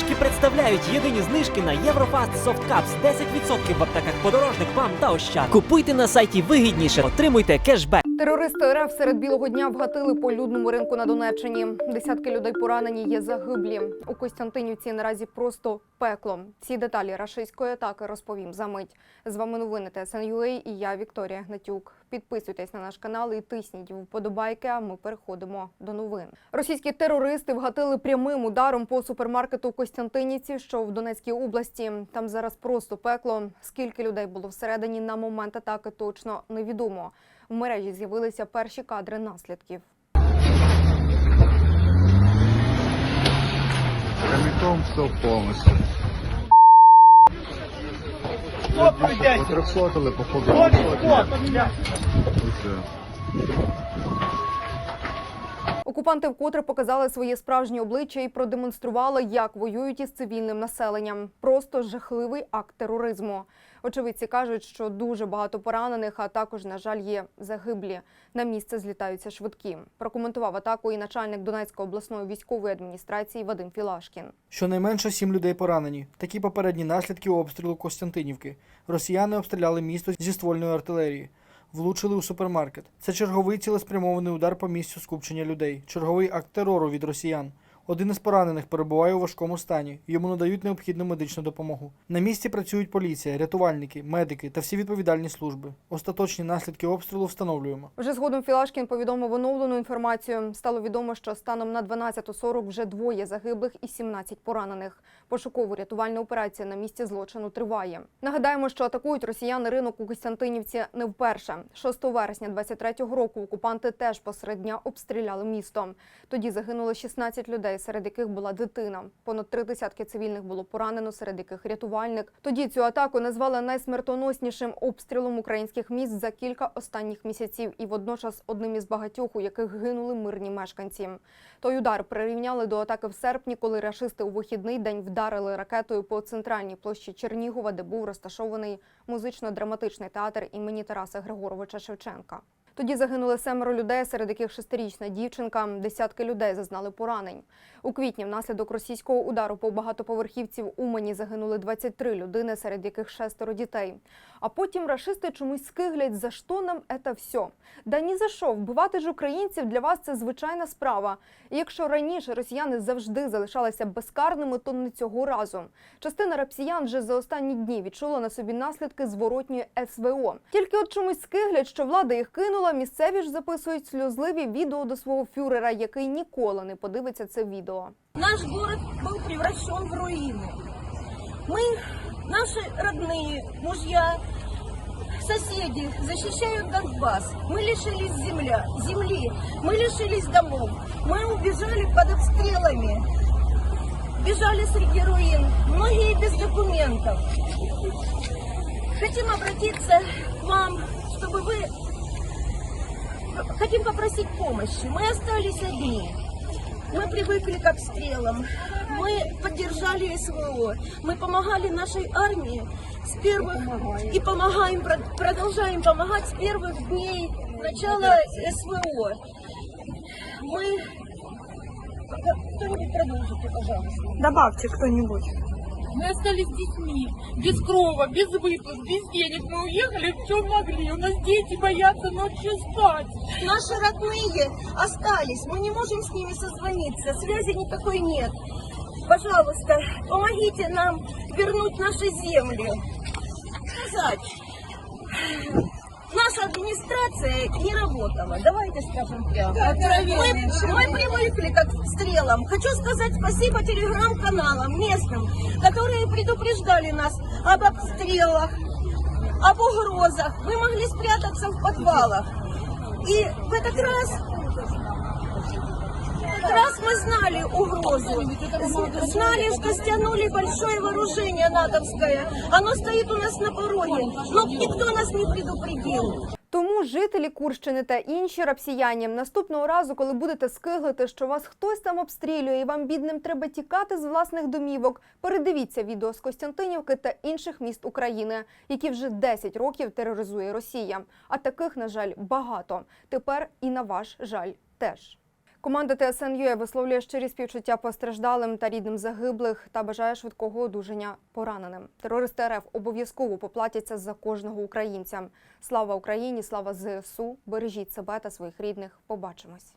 Знижки представляють єдині знижки на Єврофаст Soft Cups 10% в аптеках подорожник вам та ощад. Купуйте на сайті вигідніше, отримуйте кешбек. Терористи РФ серед білого дня вгатили по людному ринку на Донеччині. Десятки людей поранені, є загиблі. У Костянтинівці наразі просто пекло. Всі деталі рашистської атаки розповім за мить. З вами новини ТСНЮА і я Вікторія Гнатюк. Підписуйтесь на наш канал і тисніть вподобайки. А ми переходимо до новин. Російські терористи вгатили прямим ударом по супермаркету Костянтинівці, що в Донецькій області. Там зараз просто пекло. Скільки людей було всередині на момент атаки, точно невідомо. В мережі з'явилися перші кадри наслідків. Прямиком все повністю. Потрьохсотили, походу. Ось все. Окупанти вкотре показали своє справжнє обличчя і продемонстрували, як воюють із цивільним населенням. Просто жахливий акт тероризму. Очевидці кажуть, що дуже багато поранених, а також, на жаль, є загиблі. На місце злітаються швидкі. Прокоментував атаку і начальник Донецької обласної військової адміністрації Вадим Філашкін. Щонайменше сім людей поранені. Такі попередні наслідки обстрілу Костянтинівки. Росіяни обстріляли місто зі ствольної артилерії. Влучили у супермаркет. Це черговий цілеспрямований удар по місцю скупчення людей. Черговий акт терору від росіян. Один із поранених перебуває у важкому стані. Йому надають необхідну медичну допомогу. На місці працюють поліція, рятувальники, медики та всі відповідальні служби. Остаточні наслідки обстрілу встановлюємо. Вже згодом Філашкін повідомив оновлену інформацію. Стало відомо, що станом на 12.40 вже двоє загиблих і 17 поранених. Пошуково-рятувальна операція на місці злочину триває. Нагадаємо, що атакують росіяни ринок у Костянтинівці не вперше. 6 вересня 23-го року окупанти теж посеред дня обстріляли місто. Тоді загинуло 16 людей, серед яких була дитина. Понад три десятки цивільних було поранено, серед яких рятувальник. Тоді цю атаку назвали найсмертоноснішим обстрілом українських міст за кілька останніх місяців, і водночас одним із багатьох, у яких гинули мирні мешканці. Той удар прирівняли до атаки в серпні, коли рашисти у вихідний день вдарили ракетою по центральній площі Чернігова, де був розташований музично-драматичний театр імені Тараса Григоровича Шевченка. Тоді загинули семеро людей, серед яких шестирічна дівчинка. Десятки людей зазнали поранень. У квітні внаслідок російського удару по багатоповерхівці в Умані загинули 23 людини, серед яких шестеро дітей. А потім рашисти чомусь скиглять, за що нам це все. Да ні за що, вбивати ж українців для вас це звичайна справа. І якщо раніше росіяни завжди залишалися безкарними, то не цього разу. Частина рапсіян вже за останні дні відчула на собі наслідки зворотньої СВО. Тільки от чомусь скиглять, що влада їх кинула, місцеві ж записують сльозливі відео до свого фюрера, який ніколи не подивиться це відео. Наш город был превращен в руины. Мы, наши родные, мужья, соседи защищают Донбасс. Мы лишились земля, земли, мы лишились домов. Мы убежали под обстрелами, бежали среди руин, многие без документов. Хотим обратиться к вам, чтобы вы... Хотим попросить помощи. Мы остались одни. Мы привыкли к обстрелам. Мы поддержали СВО. Мы помогали нашей армии с первых и помогаем, прод- продолжаем помогать с первых дней начала СВО. Мы кто-нибудь продолжите, пожалуйста. Добавьте кто-нибудь. Мы остались с детьми, без крова, без выплат, без денег. Мы уехали в чем могли. У нас дети боятся ночью спать. Наши родные остались. Мы не можем с ними созвониться. Связи никакой нет. Пожалуйста, помогите нам вернуть наши земли. Сказать. Наша администрация не работала. Давайте скажем прямо. Мы, мы привыкли к обстрелам. Хочу сказать спасибо телеграм-каналам местным, которые предупреждали нас об обстрелах, об угрозах. Мы могли спрятаться в подвалах. И в этот раз, раз мы знали угрозу. Знали, что стянули большое вооружение натовское. Оно стоит у нас на пороге. Но никто нас не предупредил. Тому жителі Курщини та інші рапсіяні наступного разу, коли будете скиглити, що вас хтось там обстрілює і вам бідним треба тікати з власних домівок, передивіться відео з Костянтинівки та інших міст України, які вже 10 років тероризує Росія. А таких, на жаль, багато. Тепер і на ваш жаль теж. Команда ТСН.ЮЕ висловлює щирі співчуття постраждалим та рідним загиблих та бажає швидкого одужання пораненим. Терористи РФ обов'язково поплатяться за кожного українця. Слава Україні! Слава ЗСУ! Бережіть себе та своїх рідних. Побачимось.